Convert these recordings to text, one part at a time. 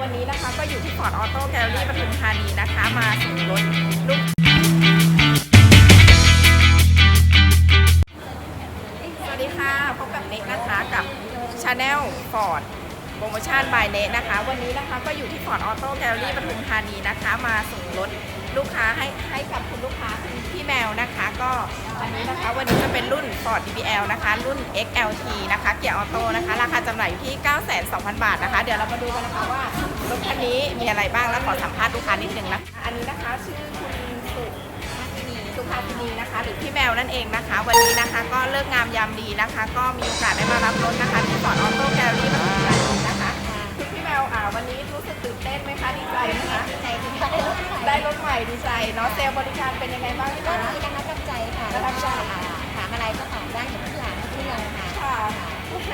วันนี้นะคะก็อยู่ที่ฟอร์ดออโต้แกลลี่ปทุมธานีนะคะ มาส่งรถลูกสวัสดีค่ะ พบกับเน็กนะคะกับชาแนลฟอร์ดโปรโมชั่นบายเน็กนะคะ วันนี้นะคะก็อยู่ที่ฟอร์ดออโต้แกลลี่ปทุมธานีนะคะ มาส่งรถลูกค้าให้ให้กับคุณลูกค้าคุณพี่แมวนะคะ ก็อันนี้นะคะวันนี้จะเป็นรุ่น Ford DBL นะคะ รุ่น XLT นะคะ เกียร์ออโต้นะคะ ราคาจำหน่ายอยู่ที่ 9,200บาทนะคะ เดี๋ยวเรามาดูกันนะคะว่า ถคันนี้มีอะไรบ้างแล้วขอสัมภาษณ์ลูกค้านิดนึงนะคะอันนี้นะคะชื่อคุณสุสุภาคินีนะคะ หรือพี่แมวนั่นเองนะคะ วันนี้นะคะก็เลิกงามยามดีนะคะ ก็มีโอกาสได้มารับรถนะคะที่ฟอร์ดออโต้แกลลี่ปทุมธานีนะคะคุณพี่แมวอ่าวันนี้รู้สึกตื่นเต้นไหมคะดีใจไหมคะใจดีค่ะได้รถใหม่ดีใจเนาะเซลล์บริการเป็นยังไงบ้างก็คะดีนะคะตั้งใจค่ะแล้วก็ถามอะไรก็ตอบได้หมดทุกอย่างทุกเรื่องค่ะค่ะ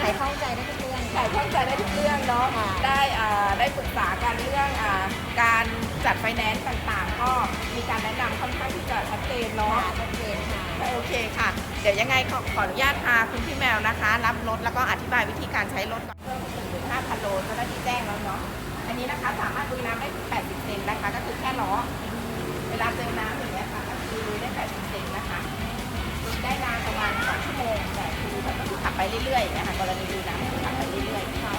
ใครเข้าใจได้ทุกเรื่อง หลายเข้าใจได้ทุกเรื่องเนาะค่ะได้อ่าได้ปรึกษากันเรื่องอ่าการจัดไฟแนนซ์ต่างๆ ก็มีการแนะนำค่อนข้างที่จะชัดเจนเนาะค่ะชัดเจนค่ะ โอเคค่ะ เดี๋ยวยังไงขอขออนุญาตพาคุณพี่แมวนะคะ รับรถแล้วก็อธิบายวิธีการใช้รถก่อนเพิ่มถึงหนึ่งห้าพันโลเจ้าหน้าที่แจ้งแล้วเนาะ อันนี้นะคะสามารถลุยน้ำได้ถึง80เซนนะคะ ก็คือแค่ล้อ เวลาเจอน้ำอย่างเงี้ยค่ะก็คือลุยได้80เซน ไปเรื่อยๆนะคะกรณีดูน้ำก็คือขับไปเรื่อยๆเข้า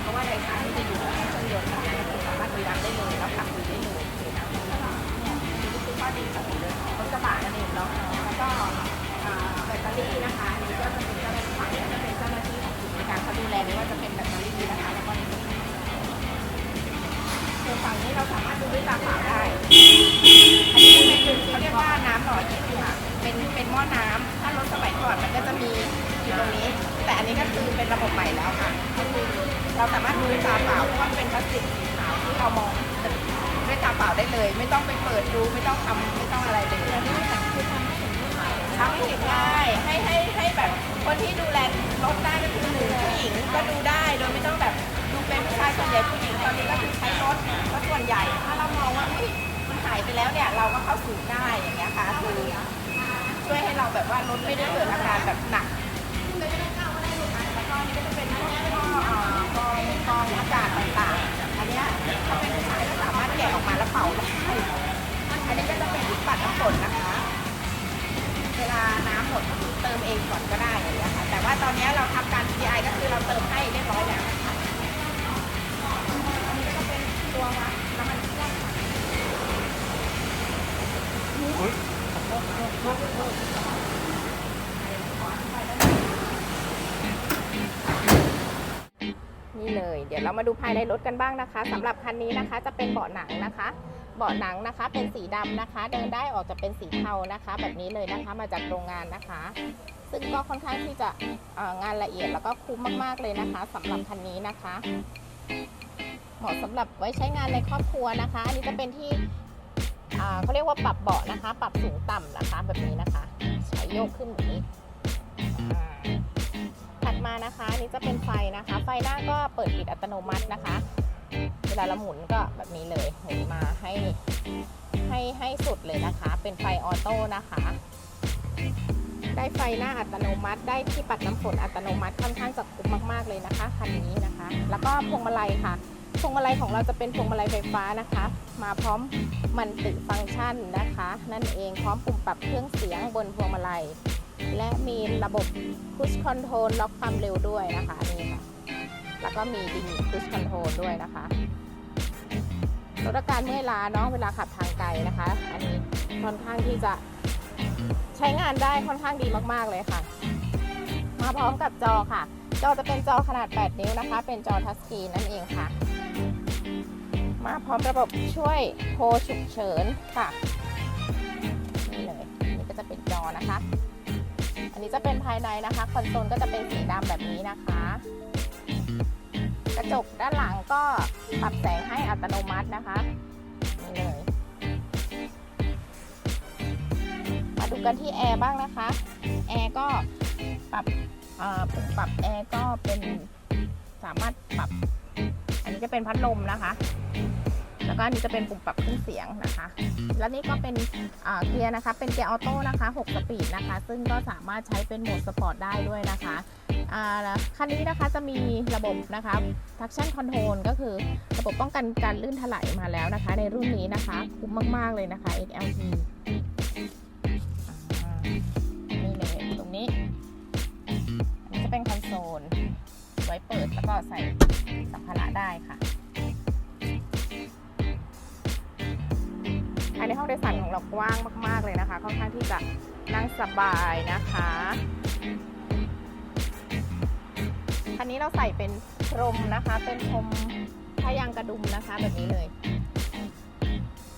เพราะว่าในทางที่จะอยู่ในเครื่องยนต์นะคะก็คือสามารถดูน้ำได้เลยแล้วขับลุยได้เลยลุยน้ำได้เลยเนี่ยนี่คือข้อดีของรถกระบะนั่นเองเนาะแล้วก็ ตรงนี้ แต่อันนี้ก็คือเป็นระบบใหม่แล้วค่ะก็คือเราสามารถดูด้วยตาเปล่าเพราะว่ามันเป็นพลาสติกสีขาวที่เรามองด้วยตาเปล่าได้เลย ไม่ต้องไปเปิดดูไม่ต้องทำไม่ต้องอะไรเลยนี่แต่คือทำให้เห็นด้วยทำให้เห็นง่ายให้ให้ให้แบบคนที่ดูแลรถได้ก็คือหนึ่งผู้หญิงก็ดูได้โดยไม่ต้องแบบดูเป็นผู้ชายส่วนใหญ่ผู้หญิงตอนนี้ก็คือใช้รถก็ส่วนใหญ่ ถ้าเรามองว่าอุ๊ยมันหายไปแล้วเนี่ยเราก็เข้าสู่ได้อย่างเงี้ยค่ะคือช่วยให้เราแบบว่ารถไม่ได้เกิดอาการแบบหนักแล้วก็ นี่เลย เดี๋ยวเรามาดูภายในรถกันบ้างนะคะสำหรับคันนี้นะคะจะเป็นเบาะหนังนะคะ เบาะหนังนะคะเป็นสีดำนะคะ เดินได้ออกจะเป็นสีเทานะคะ แบบนี้เลยนะคะมาจากโรงงานนะคะ ซึ่งก็ค่อนข้างที่จะงานละเอียดแล้วก็คุ้มมากๆเลยนะคะสำหรับคันนี้นะคะ เหมาะสำหรับไว้ใช้งานในครอบครัวนะคะ อันนี้จะเป็นที่ เขาเรียกว่าปรับเบาะนะคะ ปรับสูงต่ำนะคะแบบนี้นะคะใช้โยกขึ้นแบบนี้ ถัดมานะคะนนี้จะเป็นไฟนะคะ ไฟหน้าก็เปิดปิดอัตโนมัตินะคะ เวลาเราหมุนก็แบบนี้เลยหมุนมาให้ให้ให้สุดเลยนะคะ เป็นไฟออโต้นะคะ ได้ไฟหน้าอัตโนมัติ ได้ที่ปัดน้ำฝนอัตโนมัติค่อนข้างจะคุ้มมาก ๆเลยนะคะคันนี้นะคะ แล้วก็พวงมาลัยค่ะ พวงมาลัยของเราจะเป็นพวงมาลัยไฟฟ้านะคะ มาพร้อมมันติฟังก์ชันนะคะ นั่นเองพร้อมปุ่มปรับเครื่องเสียงบนพวงมาลัย และมีระบบ Cruise Control ล็อกความเร็วด้วยนะคะนี่ค่ะแล้วก็มีดิมีคุชคอนโทรลด้วยนะคะลดอาการเมื่อยล้าเนาะเวลาขับทางไกลนะคะ อันนี้ค่อนข้างที่จะใช้งานได้ค่อนข้างดีมากๆเลยค่ะ มาพร้อมกับจอค่ะ จอจะเป็นจอขนาด 8 นิ้วนะคะ เป็นจอทัชสกรีนนั่นเองค่ะ มาพร้อมระบบช่วยโทรฉุกเฉินค่ะนี่เลยนี่ก็จะเป็นจอนะคะ อันนี้จะเป็นภายในนะคะคอนโซลก็จะเป็นสีดำแบบนี้นะคะ กระจกด้านหลังก็ปรับแสงให้อัตโนมัตินะคะนี่เลยมาดูกันที่แอร์บ้างนะคะแอร์ก็ปรับอ่าปุ่มปรับแอร์ก็เป็นสามารถปรับ อันนี้จะเป็นพัดลมนะคะ แล้วก็อันนี้จะเป็นปุ่มปรับเครื่องเสียงนะคะ แล้วนี่ก็เป็นเกียร์นะคะ เป็นเกียร์ออโต้นะคะ6สปีดนะคะ ซึ่งก็สามารถใช้เป็นโหมดสปอร์ตได้ด้วยนะคะคันนี้นะคะจะมีระบบนะคะ traction control ก็คือระบบป้องกันการลื่นถลายมาแล้วนะคะ ในรุ่นนี้นะคะคุ้มมาก ๆ เลยนะคะ XLT นี่เลยตรงนี้จะเป็นคอนโซล ไว้เปิดแล้วก็ใส่สัมภาระได้ค่ะายในห้องโดยสารของเรากว้างมาก ๆ เลยนะคะ ค่อนข้างที่จะนั่งสบายนะคะคันนี้เราใส่เป็นพรมนะคะ เป็นพรมผ้ายางกระดุมนะคะแบบนี้เลย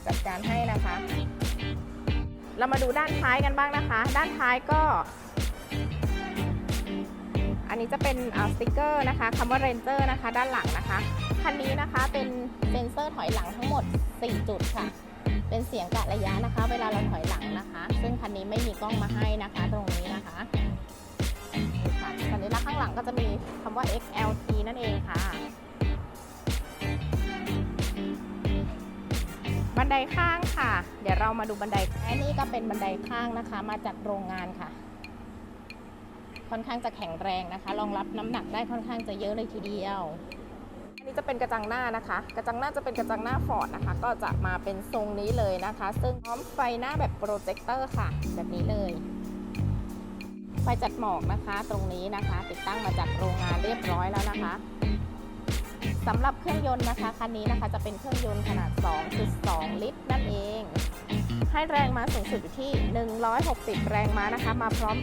จัดการให้นะคะ เรามาดูด้านท้ายกันบ้างนะคะ ด้านท้ายก็ อันนี้จะเป็นสติกเกอร์นะคะคำว่า Ranger นะคะ ด้านหลังนะคะคันนี้นะคะเป็นเซ็นเซอร์ถอยหลังทั้งหมด 4 จุดค่ะ เป็นเสียงกะระยะนะคะ เวลาเราถอยหลังนะคะ ซึ่งคันนี้ไม่มีกล้องมาให้นะคะ ตรงนี้นะคะสัญลักษณ์ข้างหลังก็จะมีคำว่า XLT นั่นเองค่ะบันไดข้างค่ะ เดี๋ยวเรามาดูบันไดอันนี้ก็เป็นบันไดข้างนะคะ มาจากโรงงานค่ะ ค่อนข้างจะแข็งแรงนะคะ รองรับน้ำหนักได้ค่อนข้างจะเยอะเลยทีเดียว นี้จะเป็นกระจังหน้านะคะ กระจังหน้าจะเป็นกระจังหน้าฟอร์ดนะคะ ก็จะมาเป็นทรงนี้เลยนะคะ ซึ่งพร้อมไฟหน้าแบบโปรเจคเตอร์ค่ะ แบบนี้เลย ไฟจัดหมอกนะคะ ตรงนี้นะคะ ติดตั้งมาจากโรงงานเรียบร้อยแล้วนะคะสำหรับเครื่องยนต์นะคะคันนี้นะคะจะเป็นเครื่องยนต์ขนาด 2.2 ลิตร นั่นเอง ให้แรงม้าสูงสุดอยู่ที่ 160 แรงม้านะคะ มาพร้อม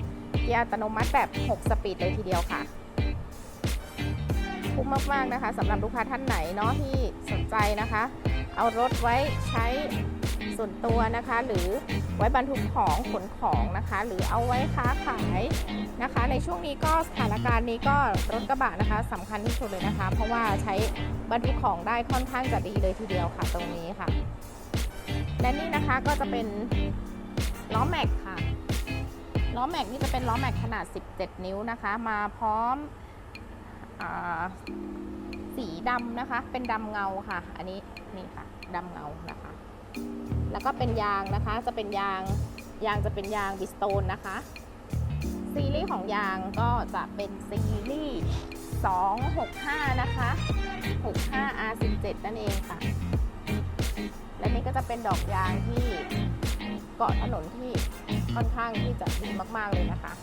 เกียร์อัตโนมัติแบบ 6 สปีดเลยทีเดียวค่ะ คุ้มมากๆนะคะสำหรับลูกค้าท่านไหนเนาะที่สนใจนะคะ เอารถไว้ใช้ส่วนตัวนะคะ หรือไว้บรรทุกของขนของนะคะ หรือเอาไว้ค้าขายนะคะ ในช่วงนี้ก็สถานการณ์นี้ก็รถกระบะนะคะสำคัญที่สุดเลยนะคะ เพราะว่าใช้บรรทุกของได้ค่อนข้างจะดีเลยทีเดียวค่ะตรงนี้ค่ะ และนี่นะคะก็จะเป็นล้อแม็กค่ะล้อแม็กนี่จะเป็นล้อแม็กขนาด 17 นิ้วนะคะ มาพร้อม สีดำนะคะ เป็นดำเงาค่ะ อันนี้นี่ค่ะดำเงานะคะ แล้วก็เป็นยางนะคะ จะเป็นยางยางจะเป็นยางบิสโตนนะคะ ซีรีส์ของยางก็จะเป็นซีรีส์265 นะคะ 65 R17 นั่นเองค่ะ และนี่ก็จะเป็นดอกยางที่เกาะถนนที่ค่อนข้างที่จะดีมากๆเลยนะคะ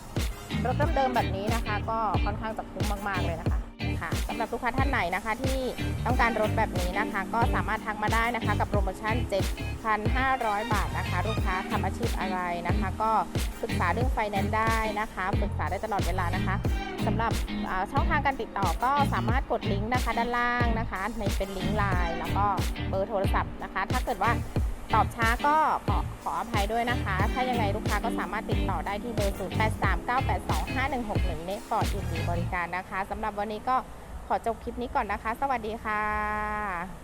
รถเดิมๆแบบนี้นะคะ ก็ค่อนข้างจะคุ้มมากๆเลยนะคะ ค่ะสำหรับลูกค้าท่านไหนนะคะ ที่ต้องการรถแบบนี้นะคะ ก็สามารถทักมาได้นะคะ กับโปรโมชั่น 7,500 บาทนะคะ ลูกค้าทำอาชีพอะไรนะคะ ก็ปรึกษาเรื่องไฟแนนซ์ได้นะคะปรึกษาได้ตลอดเวลานะคะสำหรับช่องทางการติดต่อก็สามารถกดลิงก์นะคะด้านล่างนะคะ ในเป็นลิงก์ไลน์แล้วก็เบอร์โทรศัพท์นะคะ ถ้าเกิดว่า ตอบช้าก็ขอขออภัยด้วยนะคะ ถ้ายังไงลูกค้าก็สามารถติดต่อได้ที่เบอร์ 0839825161เนฟอร์ดอินดีบริการนะคะสำหรับวันนี้ก็ขอจบคลิปนี้ก่อนนะคะ สวัสดีค่ะ